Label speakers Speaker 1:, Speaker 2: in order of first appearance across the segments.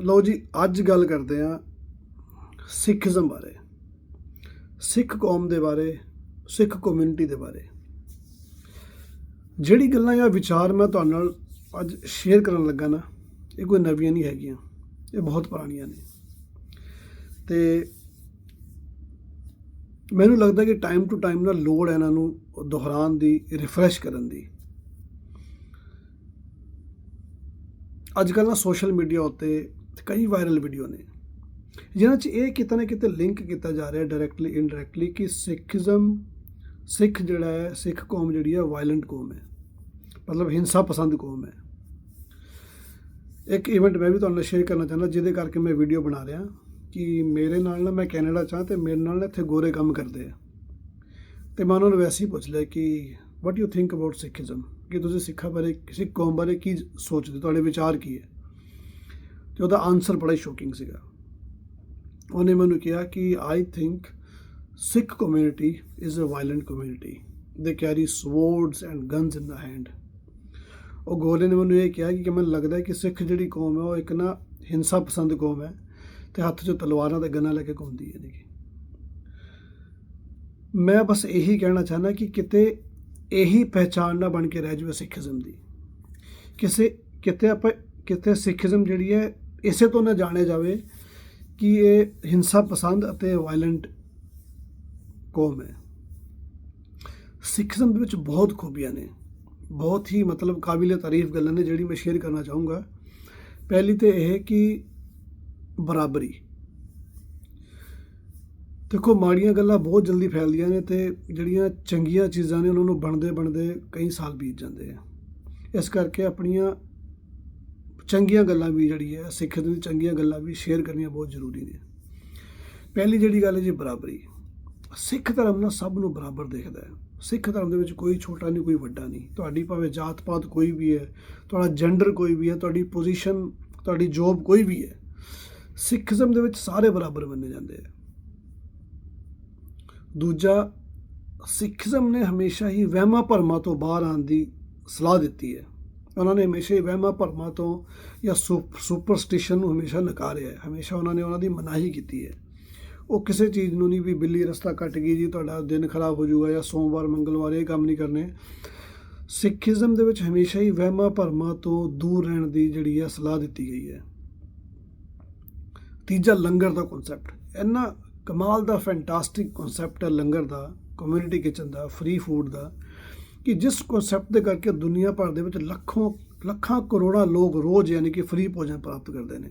Speaker 1: ਲਓ ਜੀ, ਅੱਜ ਗੱਲ ਕਰਦੇ ਆ ਸਿੱਖੀਜ਼ਮ ਬਾਰੇ। ਸਿੱਖ ਕੌਮ ਦੇ ਬਾਰੇ, ਸਿੱਖ ਕਮਿਊਨਿਟੀ ਦੇ ਬਾਰੇ। ਜਿਹੜੀ ਗੱਲਾਂ ਜਾਂ ਵਿਚਾਰ ਮੈਂ ਤੁਹਾਡੇ ਨਾਲ ਅੱਜ ਸ਼ੇਅਰ ਕਰਨ ਲੱਗਾ ਨਾ, ਇਹ ਕੋਈ ਨਵੀਆਂ ਨਹੀਂ ਹੈਗੀਆਂ, ਇਹ ਬਹੁਤ ਪੁਰਾਣੀਆਂ ਨੇ। ਤੇ ਮੈਨੂੰ ਲੱਗਦਾ ਕਿ ਟਾਈਮ ਟੂ ਟਾਈਮ ਨਾ ਲੋੜ ਹੈ ਇਹਨਾਂ ਨੂੰ ਦੁਹਰਾਉਣ ਦੀ ਰਿਫਰੈਸ਼ ਕਰਨ ਦੀ। ਅੱਜ ਕੱਲ੍ਹ ਨਾ ਸੋਸ਼ਲ ਮੀਡੀਆ ਉੱਤੇ ਕਈ ਵਾਇਰਲ ਵੀਡੀਓ ਨੇ। ਜਿਨ੍ਹਾਂ 'ਚ ਇਹ ਕਿਤੇ ਨਾ ਕਿਤੇ ਲਿੰਕ ਕੀਤਾ ਜਾ ਰਿਹਾ ਡਾਇਰੈਕਟਲੀ ਇਨਡਾਇਰੈਕਟਲੀ ਕਿ ਸਿੱਖੀਜ਼ਮ, ਸਿੱਖ ਜਿਹੜਾ ਹੈ, ਸਿੱਖ ਕੌਮ ਜਿਹੜੀ ਹੈ ਵਾਇਲੈਂਟ ਕੌਮ ਹੈ। ਮਤਲਬ ਹਿੰਸਾ ਪਸੰਦ ਕੌਮ ਹੈ। ਇੱਕ ਇਵੈਂਟ ਮੈਂ ਵੀ ਤੁਹਾਨੂੰ ਨਾਲ ਸ਼ੇਅਰ ਕਰਨਾ ਚਾਹੁੰਦਾ, ਜਿਹਦੇ ਕਰਕੇ ਮੈਂ ਵੀਡੀਓ ਬਣਾ ਰਿਹਾ ਕਿ ਮੇਰੇ ਨਾਲ ਨਾ ਮੈਂ ਕੈਨੇਡਾ ਚਾਹ ਤੇ ਮੇਰੇ ਨਾਲ ਨਾ ਇੱਥੇ ਗੋਰੇ ਕੰਮ ਕਰਦੇ ਆ। ਤੇ ਮੈਂ ਉਹਨਾਂ ਨੂੰ ਵੈਸੇ ਹੀ ਪੁੱਛ ਲਿਆ ਕਿ what you think about Sikhism? ਕਿ ਤੁਸੀਂ ਸਿੱਖਾਂ ਬਾਰੇ ਕਿਸੇ ਕੌਮ ਬਾਰੇ ਕੀ ਸੋਚਦੇ ਤੁਹਾਡੇ ਵਿਚਾਰ ਕੀ ਹੈ? ਤੇ ਉਹਦਾ ਆਨਸਰ ਬੜਾ ਹੀ ਸ਼ੋਕਿੰਗ ਸੀਗਾ। ਉਹਨੇ ਮੈਨੂੰ ਕਿਹਾ ਕਿ I think Sikh community is a violent community they carry swords and guns in the hand ਉਹ ਗੋਲੇ ਨੇ ਮੈਨੂੰ ਇਹ ਕਿਹਾ ਕਿ ਮੈਨੂੰ ਲੱਗਦਾ ਹੈ ਕਿ ਸਿੱਖ ਜਿਹੜੀ ਕੌਮ ਹੈ ਉਹ ਇੱਕ ਨਾ ਹਿੰਸਾ ਪਸੰਦ ਕੌਮ ਹੈ ਤੇ ਹੱਥ 'ਚ ਤਲਵਾਰਾਂ ਤੇ ਗੰਨਾ ਲੈ ਕੇ ਘੁੰਮਦੀ ਹੈ, ਦੇਖੀ। ਮੈਂ ਬਸ ਇਹੀ ਕਹਿਣਾ ਚਾਹੁੰਦਾ ਕਿ ਕਿਤੇ ਇਹੀ ਪਹਿਚਾਣ ਨਾ ਬਣ ਕੇ ਰਹਿ ਜਾਵੇ ਸਿੱਖੀਜ਼ਮ ਦੀ। ਕਿਸੇ, ਕਿਤੇ ਆਪਾਂ, ਕਿਤੇ ਸਿੱਖੀਜ਼ਮ ਜਿਹੜੀ ਹੈ ਇਸੇ ਤੋਂ ਨਾ ਜਾਣਿਆ ਜਾਵੇ ਕਿ ਇਹ ਹਿੰਸਾ ਪਸੰਦ ਅਤੇ ਵਾਇਲੈਂਟ ਕੌਮ ਹੈ। ਸਿੱਖਜ਼ਮ ਦੇ ਵਿੱਚ ਬਹੁਤ ਖੂਬੀਆਂ ਨੇ। ਬਹੁਤ ਹੀ ਮਤਲਬ ਕਾਬਿਲੇ ਤਾਰੀਫ ਗੱਲਾਂ ਨੇ ਜਿਹੜੀ ਮੈਂ ਸ਼ੇਅਰ ਕਰਨਾ ਚਾਹੂੰਗਾ। ਪਹਿਲੀ ਤੇ ਇਹ ਕਿ ਬਰਾਬਰੀ। ਦੇਖੋ, ਮਾੜੀਆਂ ਗੱਲਾਂ ਬਹੁਤ ਜਲਦੀ ਫੈਲਦੀਆਂ ਨੇ ਤੇ ਜਿਹੜੀਆਂ ਚੰਗੀਆਂ ਚੀਜ਼ਾਂ ਨੇ ਉਹਨਾਂ ਨੂੰ ਬਣਦੇ ਬਣਦੇ ਕਈ ਸਾਲ ਬੀਤ ਜਾਂਦੇ ਆ। ਇਸ ਕਰਕੇ ਆਪਣੀਆਂ ਚੰਗੀਆਂ ਗੱਲਾਂ ਵੀ ਜਿਹੜੀ ਹੈ, ਸਿੱਖ ਦੀ ਚੰਗੀਆਂ ਗੱਲਾਂ ਵੀ ਸ਼ੇਅਰ ਕਰਨੀਆਂ ਬਹੁਤ ਜ਼ਰੂਰੀ ਨੇ। ਪਹਿਲੀ ਜਿਹੜੀ ਗੱਲ ਹੈ ਜੀ ਬਰਾਬਰੀ। ਸਿੱਖ ਧਰਮ ਨਾਲ ਸਭ ਨੂੰ ਬਰਾਬਰ ਦੇਖਦਾ ਹੈ। ਸਿੱਖ ਧਰਮ ਦੇ ਵਿੱਚ ਕੋਈ ਛੋਟਾ ਨਹੀਂ, ਕੋਈ ਵੱਡਾ ਨਹੀਂ। ਤੁਹਾਡੀ ਭਾਵੇਂ ਜਾਤ ਪਾਤ ਕੋਈ ਵੀ ਹੈ, ਤੁਹਾਡਾ ਜੈਂਡਰ ਕੋਈ ਵੀ ਹੈ, ਤੁਹਾਡੀ ਪੋਜੀਸ਼ਨ ਤੁਹਾਡੀ ਜੋਬ ਕੋਈ ਵੀ ਹੈ ਸਿੱਖੀਜ਼ਮ ਦੇ ਵਿੱਚ ਸਾਰੇ ਬਰਾਬਰ ਮੰਨੇ ਜਾਂਦੇ ਆ। ਦੂਜਾ ਸਿੱਖੀਜ਼ਮ ਨੇ ਹਮੇਸ਼ਾ ਹੀ ਵਹਿਮਾਂ ਭਰਮਾਂ ਤੋਂ ਬਾਹਰ ਆਉਣ ਦੀ ਸਲਾਹ ਦਿੱਤੀ ਹੈ। ਉਹਨਾਂ ਨੇ ਹਮੇਸ਼ਾ ਹੀ ਵਹਿਮਾਂ ਭਰਮਾਂ ਤੋਂ ਜਾਂ ਸੁਪਰਸਟੀਸ਼ਨ ਨੂੰ ਹਮੇਸ਼ਾ ਨਕਾਰਿਆ ਹੈ। ਹਮੇਸ਼ਾ ਉਹਨਾਂ ਨੇ ਉਹਨਾਂ ਦੀ ਮਨਾਹੀ ਕੀਤੀ ਹੈ। ਉਹ ਕਿਸੇ ਚੀਜ਼ ਨੂੰ ਨਹੀਂ ਵੀ ਬਿੱਲੀ ਰਸਤਾ ਕੱਟ ਗਈ ਜੀ, ਤੁਹਾਡਾ ਦਿਨ ਖਰਾਬ ਹੋ ਜਾਊਗਾ ਜਾਂ ਸੋਮਵਾਰ, ਮੰਗਲਵਾਰ ਇਹ ਕੰਮ ਨਹੀਂ ਕਰਨੇ। ਸਿੱਖੀਜ਼ਮ ਦੇ ਵਿੱਚ ਹਮੇਸ਼ਾ ਹੀ ਵਹਿਮਾਂ ਭਰਮਾਂ ਤੋਂ ਦੂਰ ਰਹਿਣ ਦੀ ਜਿਹੜੀ ਹੈ ਸਲਾਹ ਦਿੱਤੀ ਗਈ ਹੈ। ਤੀਜਾ ਲੰਗਰ ਦਾ ਕਨਸੈਪਟ ਇੰਨਾ ਕਮਾਲ ਦਾ ਫੈਂਟਾਸਟਿਕ ਕਨਸੈਪਟ ਹੈ ਲੰਗਰ ਦਾ ਕਮਿਊਨਿਟੀ ਕਿਚਨ ਦਾ ਫ੍ਰੀ ਫੂਡ ਦਾ। ਕਿ ਜਿਸ ਕਨਸੈਪਟ ਦੇ ਕਰਕੇ ਦੁਨੀਆ ਭਰ ਦੇ ਵਿੱਚ ਲੱਖਾਂ ਲੱਖਾਂ ਕਰੋੜਾਂ ਲੋਕ ਰੋਜ਼ ਯਾਨੀ ਕਿ ਫ੍ਰੀ ਭੋਜਨ ਪ੍ਰਾਪਤ ਕਰਦੇ ਨੇ।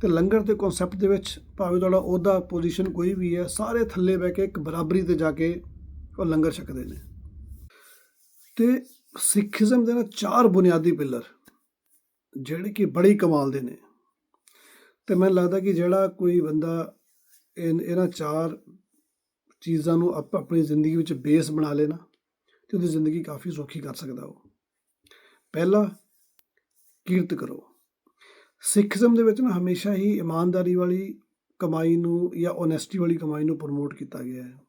Speaker 1: ਤੇ ਲੰਗਰ ਦੇ ਕਨਸੈਪਟ ਦੇ ਵਿੱਚ ਭਾਵੇਂ ਤੁਹਾਡਾ ਉਹਦਾ ਪੋਜੀਸ਼ਨ ਕੋਈ ਵੀ ਹੈ, ਸਾਰੇ ਥੱਲੇ ਬਹਿ ਕੇ ਇੱਕ ਬਰਾਬਰੀ ਤੇ ਜਾ ਕੇ ਉਹ ਲੰਗਰ ਛਕਦੇ ਨੇ। ਤੇ ਸਿੱਖੀਜ਼ਮ ਦੇ ਨਾ ਚਾਰ ਬੁਨਿਆਦੀ ਪਿਲਰ, ਜਿਹੜੇ ਕਿ ਬੜੀ ਕਮਾਲ ਦੇ ਨੇ। ਤੇ ਮੈਨੂੰ ਲੱਗਦਾ ਕਿ ਜਿਹੜਾ ਕੋਈ ਬੰਦਾ ਇਨ- ਇਹਨਾਂ ਚਾਰ ਚੀਜ਼ਾਂ ਨੂੰ ਆਪਣੀ ਜ਼ਿੰਦਗੀ ਵਿੱਚ ਬੇਸ ਬਣਾ ਲੈਣਾ ਤੇ ਉਹਦੀ ਜ਼ਿੰਦਗੀ ਕਾਫੀ ਸੌਖੀ ਕਰ ਸਕਦਾ ਉਹ। ਪਹਿਲਾ, ਕੀਰਤ ਕਰੋ। ਸਿੱਖੀਜ਼ਮ ਦੇ ਵਿੱਚ ਨਾ ਹਮੇਸ਼ਾ ਹੀ ਇਮਾਨਦਾਰੀ ਵਾਲੀ ਕਮਾਈ ਨੂੰ ਜਾਂ ਓਨੈਸਟੀ ਵਾਲੀ ਕਮਾਈ ਨੂੰ ਪ੍ਰਮੋਟ ਕੀਤਾ ਗਿਆ ਹੈ।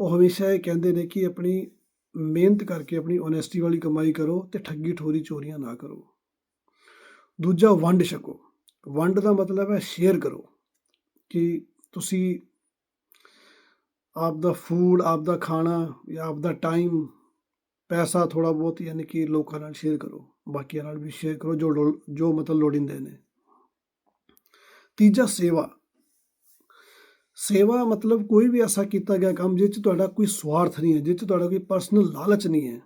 Speaker 1: ਉਹ ਹਮੇਸ਼ਾ ਇਹ ਕਹਿੰਦੇ ਨੇ ਕਿ ਆਪਣੀ ਮਿਹਨਤ ਕਰਕੇ ਆਪਣੀ ਓਨੈਸਟੀ ਵਾਲੀ ਕਮਾਈ ਕਰੋ ਤੇ ਠੱਗੀ ਠੋਰੀ ਚੋਰੀਆਂ ਨਾ ਕਰੋ। ਦੂਜਾ, ਵੰਡ ਛਕੋ। ਵੰਡ ਦਾ ਮਤਲਬ ਹੈ ਸ਼ੇਅਰ ਕਰੋ ਕਿ ਤੁਸੀਂ ਆਪ ਦਾ ਫੂਡ ਆਪ ਦਾ ਖਾਣਾ ਜਾਂ ਆਪ ਦਾ ਟਾਈਮ ਪੈਸਾ ਥੋੜਾ ਬਹੁਤ ਯਾਨੀ ਕਿ ਲੋਕਾਂ ਨਾਲ ਸ਼ੇਅਰ ਕਰੋ, ਬਾਕੀਆਂ ਨਾਲ ਵੀ ਸ਼ੇਅਰ ਕਰੋ ਜੋ ਲੋੜ- ਜੋ ਮਤਲਬ ਲੋੜਿੰਦੇ ਨੇ। ਤੀਜਾ ਸੇਵਾ। ਸੇਵਾ ਮਤਲਬ ਕੋਈ ਵੀ ਐਸਾ ਕੀਤਾ ਗਿਆ ਕੰਮ ਜਿਸ 'ਚ ਤੁਹਾਡਾ ਕੋਈ ਸਵਾਰਥ ਨਹੀਂ ਹੈ ਜਿਸ 'ਚ ਤੁਹਾਡਾ ਕੋਈ ਪਰਸਨਲ ਲਾਲਚ ਨਹੀਂ ਹੈ।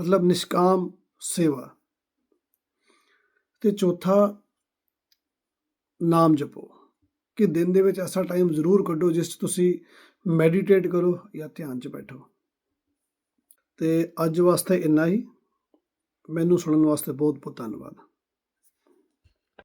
Speaker 1: ਮਤਲਬ ਨਿਸ਼ਕਾਮ ਸੇਵਾ। ਤੇ ਚੌਥਾ, ਨਾਮ ਜਪੋ। ਕਿ ਦਿਨ ਦੇ ਵਿੱਚ ਐਸਾ ਟਾਈਮ ਜ਼ਰੂਰ ਕੱਢੋ ਜਿਸ 'ਚ ਤੁਸੀਂ ਮੈਡੀਟੇਟ ਕਰੋ ਜਾਂ ਧਿਆਨ 'ਚ ਬੈਠੋ। ਤੇ ਅੱਜ ਵਾਸਤੇ ਇੰਨਾ ਹੀ। ਮੈਨੂੰ ਸੁਣਨ ਵਾਸਤੇ ਬਹੁਤ ਬਹੁਤ ਧੰਨਵਾਦ।